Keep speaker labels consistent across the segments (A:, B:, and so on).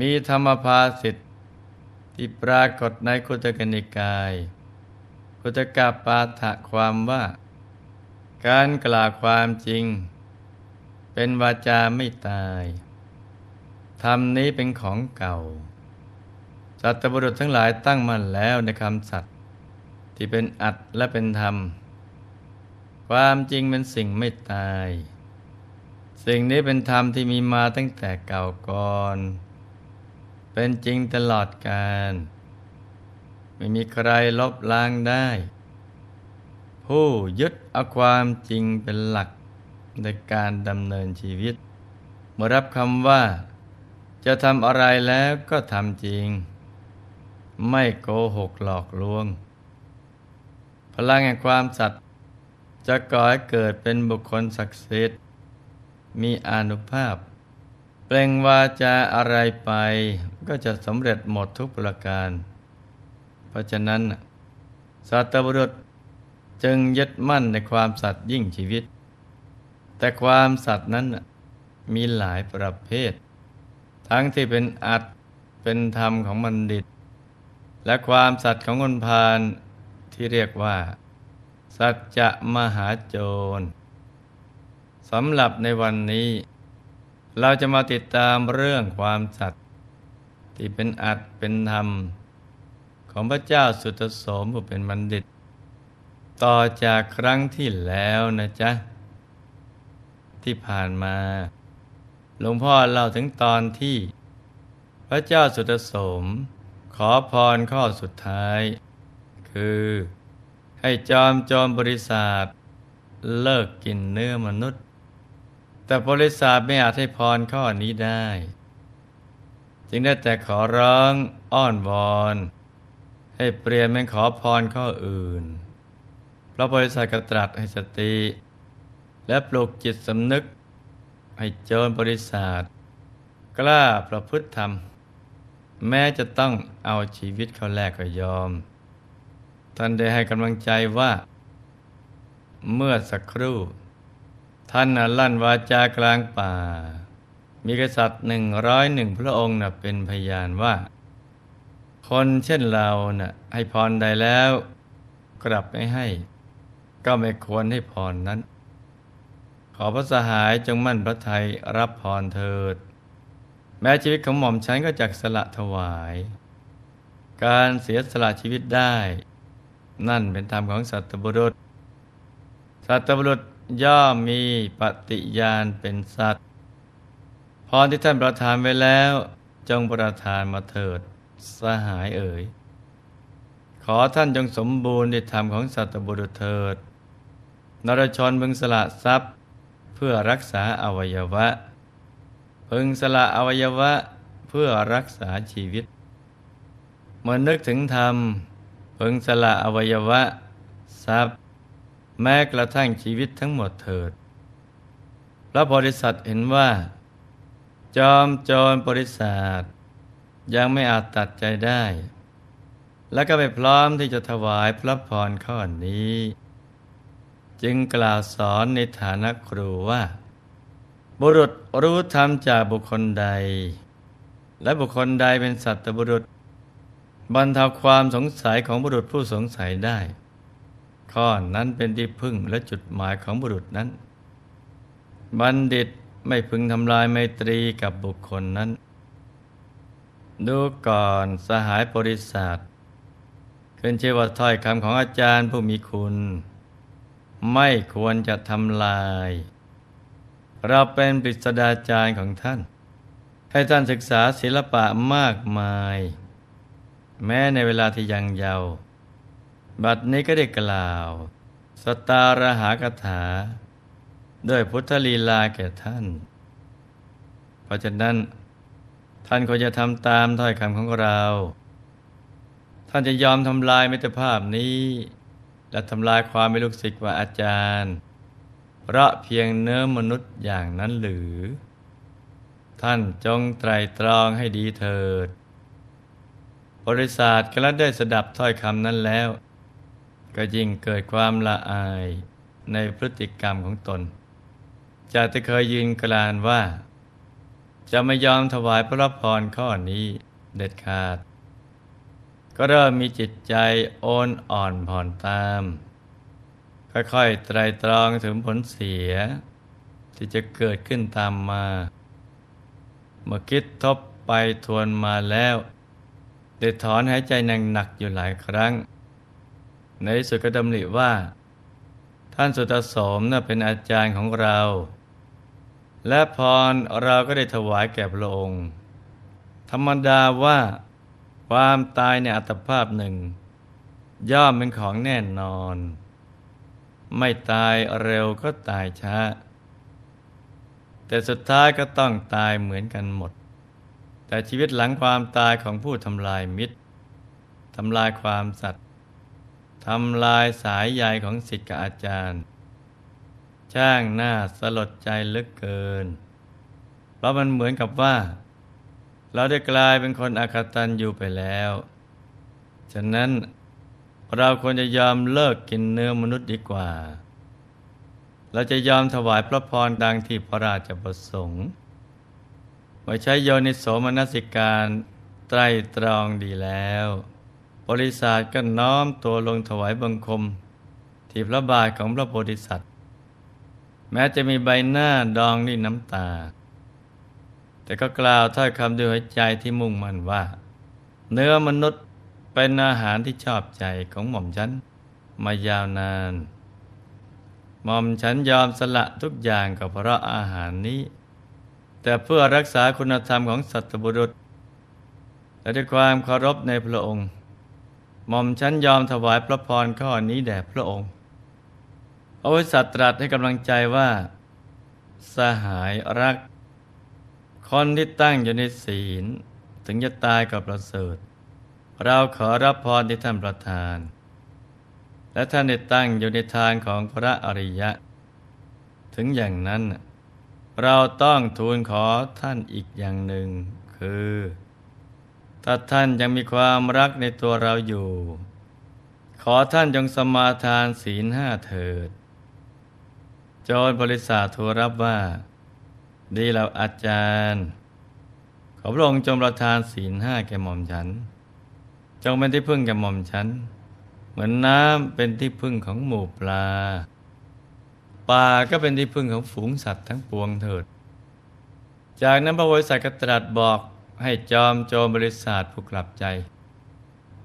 A: มีธรรมภาสิทธิที่ปรากฏในคุตกนิกาย คุตกปาฐะความว่า การกล่าวความจริง เป็นวาจาไม่ตายธรรมนี้เป็นของเก่า สัตบุรุษทั้งหลายตั้งมั่นแล้วในคำสัตย์ที่เป็นอัดและเป็นธรรม ความจริงเป็นสิ่งไม่ตาย สิ่งนี้เป็นธรรมที่มีมาตั้งแต่เก่าก่อน เป็นจริงตลอดกาลไม่มีใครลบล้างได้ ผู้ยึดเอาความจริงเป็นหลักในการดำเนินชีวิต เมื่อรับคำว่า จะทำอะไรแล้วก็ทำจริง ไม่โกหกหลอกลวง พลังแห่งความสัตย์จะก่อให้เกิดเป็นบุคคลศักดิ์สิทธิ์มีอานุภาพ เปล่งวาจาอะไรไป ก็จะสำเร็จหมดทุกประการ เพราะฉะนั้นสัตบุรุษจึงยึดมั่นในความสัตย์ยิ่งชีวิต แต่ความสัตย์นั้นมีหลายประเภท ทั้งที่เป็นอัตเป็นธรรมของบัณฑิต และความสัตย์ของคนพาลที่เรียกว่า สัจจะมหาโจรสำหรับในวันนี้ เราจะมาติดตามเรื่องความสัตย์ที่เป็นอัดเป็นธรรม ของพระเจ้าสุตโสมผู้เป็นบัณฑิต ต่อจากครั้งที่แล้วนะจ๊ะ ที่ผ่านมาหลวงพ่อเล่าถึงตอนที่ พระเจ้าสุตโสม ขอพรข้อสุดท้าย คือให้จอมจอมบริษัทเลิกกินเนื้อมนุษย์ แต่บริษัทไม่อาจให้พรข้อนี้ได้ จึงได้แต่ขอร้องอ้อนวอน ให้เปลี่ยนเป็นขอพรข้ออื่นเพราะบริษัทกระตรัสให้สติ และปลุกจิตสำนึก ให้โจรบริษัทกล้าประพฤติธรรม แม้จะต้องเอาชีวิตเขาแลกก็ยอม ท่านได้ให้กำลังใจว่า เมื่อสักครู่ ท่านลั่นวาจากลางป่า มีกษัตริย์หนึ่งร้อยหนึ่งพระองค์นะเป็นพยานว่า คนเช่นเรานะ่ะให้พรใดแล้ว กลับไม่ให้ ก็ไม่ควรให้พรนั้น ขอพระสหายจงมั่นพระทัยรับพรเถิด แม้ชีวิตของหม่อมฉันก็จักสละถวาย การเสียสละชีวิตได้ นั่นเป็นธรรมของสัตบุรุษสัตบุรุษ ย่อมมีปฏิญาณเป็นสัตว์พรที่ท่านประทานไว้แล้ว จงประทานมาเถิดสหายเอ๋ย ขอท่านจงสมบูรณ์ในธรรมของสัตบุรุษเถิด นรชนพึงสละทรัพย์ เพื่อรักษาอวัยวะ พึงสละอวัยวะเพื่อรักษาชีวิต เมื่อนึกถึงธรรม พึงสละอวัยวะ ทรัพย์ แม้กระทั่งชีวิตทั้งหมดเถิด พระบริษัทเห็นว่า จอมโจรบริษัทยังไม่อาจตัดใจได้ และก็ไม่พร้อมที่จะถวายพระพรข้อนี้ จึงกล่าวสอนในฐานะครูว่า บุรุษรู้ธรรมจากบุคคลใด และบุคคลใดเป็นสัตว์บุรุษ บรรเทาความสงสัยของบุรุษผู้สงสัยได้ ข้อนั้นเป็นที่พึ่งและจุดหมายของบุรุษนั้น บัณฑิตไม่พึงทำลายไมตรีกับบุคคลนั้น ดูก่อนสหายบริษัทขึ้นเชื่อว่าถ้อยคำของอาจารย์ผู้มีคุณ ไม่ควรจะทำลาย เราเป็นปริศดาจารย์ของท่าน ให้ท่านศึกษาศิลปะมากมาย แม้ในเวลาที่ยังเยาว์ บัดนี้ก็ได้กล่าว สตารหากถา ด้วยพุทธลีลาแก่ท่าน เพราะฉะนั้นท่านควรจะทำตามถ้อยคำของเรา ท่านจะยอมทำลายมิตรภาพนี้ และทำลายความไม่ลูกศิษย์ว่าอาจารย์ เพราะเพียงเนื้อมนุษย์อย่างนั้นหรือ ท่านจงไตรตรองให้ดีเถิด บริษัทกระได้สดับถ้อยคำนั้นแล้ว ก็ยิ่งเกิดความละอายในพฤติกรรมของตน จากที่เคยยืนกลานว่า จะไม่ยอมถวายพระพรข้อนี้เด็ดขาด ก็เริ่มมีจิตใจโอนอ่อนผ่อนตาม ค่อยๆไตรตรองถึงผลเสีย ที่จะเกิดขึ้นตามมา เมื่อคิดทบไปทวนมาแล้ว ได้ถอนหายใจหนักๆอยู่หลายครั้ง ในสุดก็ดำริว่า ท่านสุตโสมน่ะเป็นอาจารย์ของเรา และพรเราก็ได้ถวายแก่พระองค์ ธรรมดาว่าความตายในอัตภาพหนึ่ง ย่อมเป็นของแน่นอน ไม่ตายเร็วก็ตายช้า แต่สุดท้ายก็ต้องตายเหมือนกันหมด แต่ชีวิตหลังความตายของผู้ทำลายมิตรทำลายความสัตย ทำลายสายใยของสิทธิกับอาจารย์ ช่างหน้าสลดใจเหลือเกิน เพราะมันเหมือนกับว่า เราได้กลายเป็นคนอาคตันอยู่ไปแล้ว ฉะนั้นเราควรจะยอมเลิกกินเนื้อมนุษย์ดีกว่า เราจะยอมถวายพระพรดังที่พระราชประสงค์เมื่ใช้โยนิโสมนสิการไตรตรองดีแล้ว บริษัทก็น้อมตัวลงถวายบังคม ที่พระบาทของพระโพธิสัตว์ แม้จะมีใบหน้าดองด้วยน้ำตา แต่ก็กล่าวถ้อยคำด้วยหัวใจที่มุ่งมั่นว่า เนื้อมนุษย์เป็นอาหารที่ชอบใจของหม่อมฉันมายาวนาน หม่อมฉันยอมสละทุกอย่างก็เพราะอาหารนี้ แต่เพื่อรักษาคุณธรรมของสัตบุรุษ และด้วยความเคารพในพระองค์ หม่อมฉันยอมถวายพระพรข้อนี้แด่พระองค์พระวิสัตตรัสให้กำลังใจว่า สหายรัก คนที่ตั้งอยู่ในศีล ถึงจะตายกับประเสริฐ เราขอรับพรที่ท่านประทาน และท่านได้ตั้งอยู่ในทางของพระอริยะ ถึงอย่างนั้น เราต้องทูลขอท่านอีกอย่างหนึ่งคือ ถ้าท่านยังมีความรักในตัวเราอยู่ ขอท่านจงสมาทานศีลห้าเถิด โจรบริษัททูรับว่า ดีเราอาจารย์ ขอพระองค์จงประทานศีลห้าแก่หม่อมฉัน จงเป็นที่พึ่งแก่หม่อมฉัน เหมือนน้ำเป็นที่พึ่งของหมู่ปลาป่าก็เป็นที่พึ่งของฝูงสัตว์ทั้งปวงเถิด จากนั้นพระโพธิสัตว์ก็ตรัสบอก ให้จอมโจมบริษัทผู้กลับใจ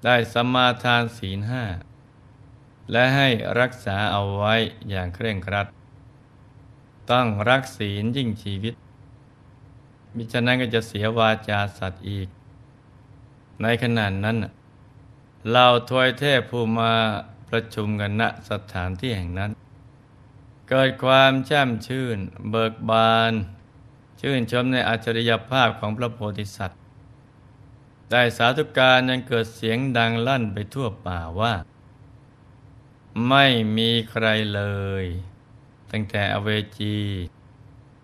A: ได้สมาทานศีลห้าและให้รักษาเอาไว้อย่างเคร่งครัด ต้องรักศีลยิ่งชีวิต มิฉะนั้นก็จะเสียวาจาสัตว์อีก ในขณะนั้นเราทวยเทพผู้มาประชุมกันณสถานที่แห่งนั้น เกิดความแช่มชื่น เบิกบาน ชื่นชมในอัจฉริยภาพของพระโพธิสัตว์ได้สาธุการยังเกิดเสียงดังลั่นไปทั่วป่าว่า ไม่มีใครเลย ตั้งแต่อเวจี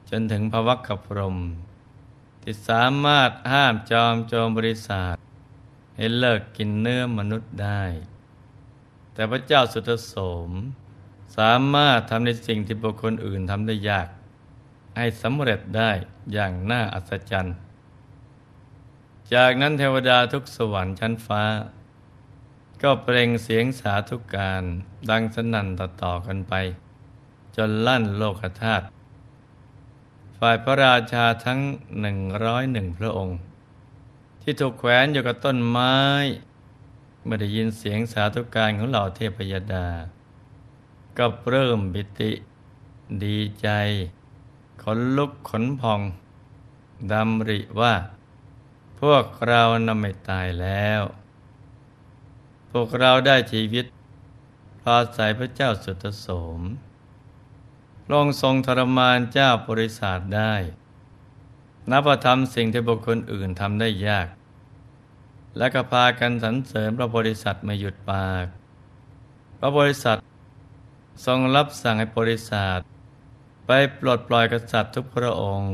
A: จนถึงภวัคพรม ที่สามารถห้ามจอมโจมบริษัทให้เลิกกินเนื้อมนุษย์ได้ แต่พระเจ้าสุตโสม สามารถทำในสิ่งที่บุคคลอื่นทำได้ยาก ให้สำเร็จได้อย่างน่าอัศจรรย์ จากนั้นเทวดาทุกสวรรค์ชั้นฟ้า ก็เปล่งเสียงสาธุการ ดังสนั่นต่อๆกันไป จนลั่นโลกธาตุฝ่ายพระราชาทั้งหนึ่งร้อยหนึ่งพระองค์ ที่ถูกแขวนอยู่กับต้นไม้เมื่อได้ยินเสียงสาธุการของเหล่าเทพยดา ก็เริ่มบิติ ดีใจ ขนลุกขนพองดำริว่า พวกเรานำไม่ตายแล้ว พวกเราได้ชีวิตพอใส่พระเจ้าสุตโสมลงทรงทรมานเจ้าบริษัทได้ นับธรรมสิ่งที่บุคคลอื่นทำได้ยาก และก็พากันสรรเสริญพระบริษัทไม่หยุดปาก พระบริษัททรงรับสั่งให้บริษัท ไปปลดปล่อยกษัตริย์ทุกพระองค์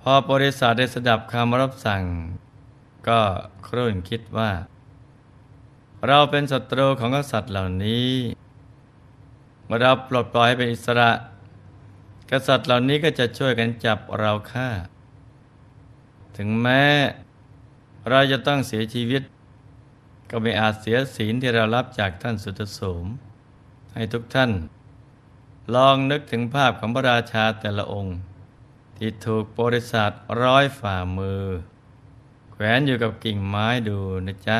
A: พอบริษัทได้สดับคำรับสั่ง ก็ครุ่นคิดว่า เราเป็นศัตรูของกษัตริย์เหล่านี้เมื่อเราปลดปล่อยให้เป็นอิสระ กษัตริย์เหล่านี้ก็จะช่วยกันจับเราฆ่า ถึงแม้เราจะต้องเสียชีวิต ก็ไม่อาจเสียศีลที่เรารับจากท่านสุตโสม ให้ทุกท่าน ลองนึกถึงภาพของพระราชาแต่ละองค์ ที่ถูกบริษัทร้อยฝ่ามือ แขวนอยู่กับกิ่งไม้ดูนะจ๊ะ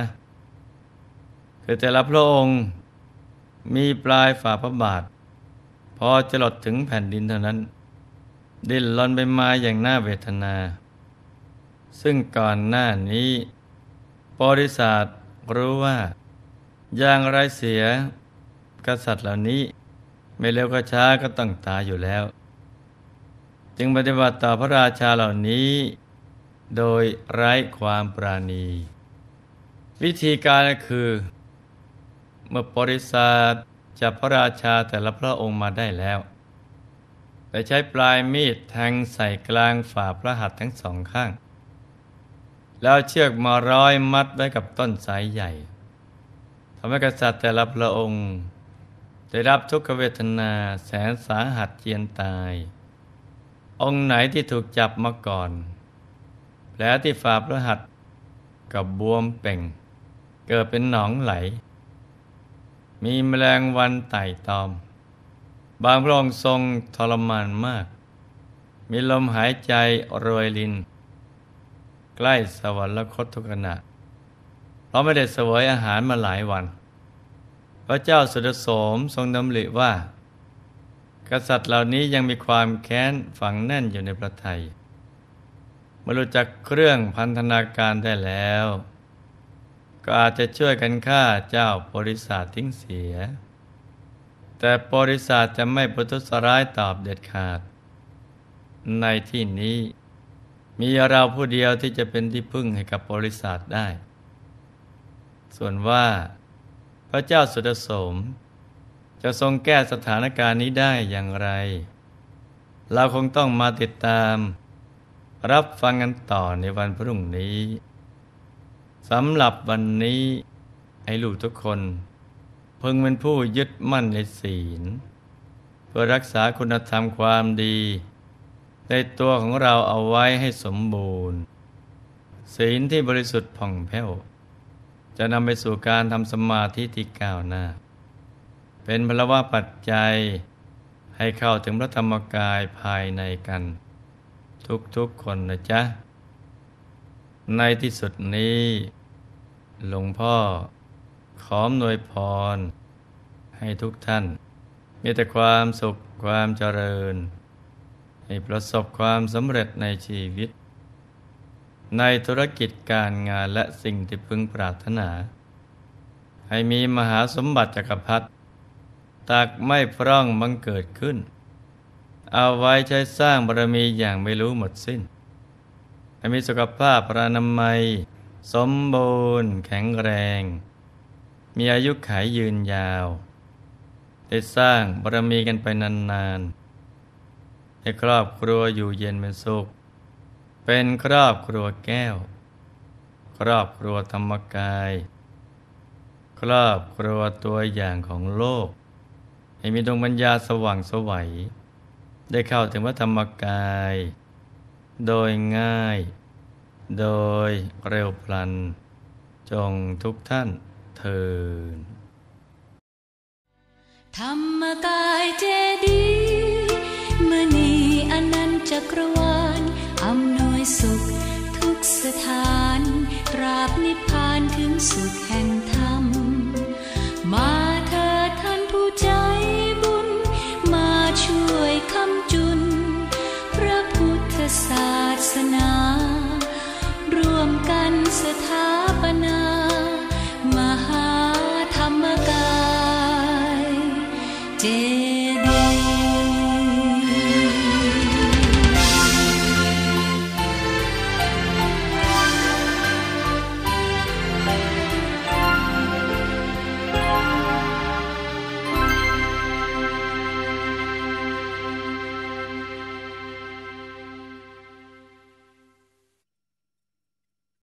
A: คือแต่ละพระองค์มีปลายฝ่าพระบาท พอจะหลดถึงแผ่นดินเท่านั้น ดิ้นรนไปมาอย่างน่าเวทนา ซึ่งก่อนหน้านี้บริษัทรู้ว่า อย่างไรเสียกษัตริย์เหล่านี้ ไม่เร็วก็ช้าก็ต้องตายอยู่แล้ว จึงปฏิบัติต่อพระราชาเหล่านี้ โดยไร้ความปราณี วิธีการก็คือ เมื่อบริษัทจับพระราชาแต่ละพระองค์มาได้แล้วแต่ใช้ปลายมีดแทงใส่กลางฝ่าพระหัตถ์ทั้งสองข้าง แล้วเชือกมาร้อยมัดไว้กับต้นสายใหญ่ทำให้กษัตริย์แต่ละพระองค์ ได้รับทุกขเวทนาแสนสาหัสเจียนตาย องค์ไหนที่ถูกจับมาก่อน แผลที่ฝ่าพระหัตกับบวมเป่ง เกิดเป็นหนองไหล มีแมลงวันไต่ตอม บางพระองค์ทรงทรมานมาก มีลมหายใจรวยลิน ใกล้สวรรคตทุกขณะเพราะไม่ได้เสวยอาหารมาหลายวัน ระเจ้าสุดโสมทรงดำริว่า กษัตริย์เหล่านี้ยังมีความแค้นฝังแน่นอยู่ในพระทัยมารู้จักเครื่องพันธนาการได้แล้ว ก็อาจจะช่วยกันฆ่าเจ้าบริษัททิ้งเสีย แต่บริษัทจะไม่ประทุษร้ายตอบเด็ดขาด ในที่นี้มีเราผู้เดียวที่จะเป็นที่พึ่งให้กับบริษัทได้ ส่วนว่า พระเจ้าสุดโสม จะทรงแก้สถานการณ์นี้ได้อย่างไร เราคงต้องมาติดตาม รับฟังกันต่อในวันพรุ่งนี้สำหรับวันนี้ให้ลูกทุกคน พึงเป็นผู้ยึดมั่นในศีล เพื่อรักษาคุณธรรมความดี ในตัวของเราเอาไว้ให้สมบูรณ์ ศีลที่บริสุทธิ์ผ่องแผ้ว จะนำไปสู่การทำสมาธิที่ก้าวหน้า เป็นพลวะปัจจัยให้เข้าถึงพระธรรมกายภายในกัน ทุกๆคนนะจ๊ะ ในที่สุดนี้ หลวงพ่อขอมนวยพร ให้ทุกท่าน มีแต่ความสุขความเจริญ ให้ประสบความสำเร็จในชีวิต ในธุรกิจการงานและสิ่งที่พึงปรารถนา ให้มีมหาสมบัติจักรพรรดิตักไม่พร่องบังเกิดขึ้น เอาไว้ใช้สร้างบารมีอย่างไม่รู้หมดสิ้น ให้มีสุขภาพปรานามัย สมบูรณ์แข็งแรง มีอายุขัยยืนยาว ได้สร้างบารมีกันไปนานๆให้ครอบครัวอยู่เย็นเป็นสุข เป็นครอบครัวแก้ว ครอบครัวธรรมกาย ครอบครัวตัวอย่างของโลก ให้มีดวงปัญญาสว่างสวัย ได้เข้าถึงพระธรรมกาย โดยง่าย โดยเร็วพลัน จงทุกท่านเทิน
B: ธรรมกายเจดีมณีอนันต์จักรวาลอำน ยสุข ทุกสถานตราบนิพพานถึงสุขแห่งธรรมมา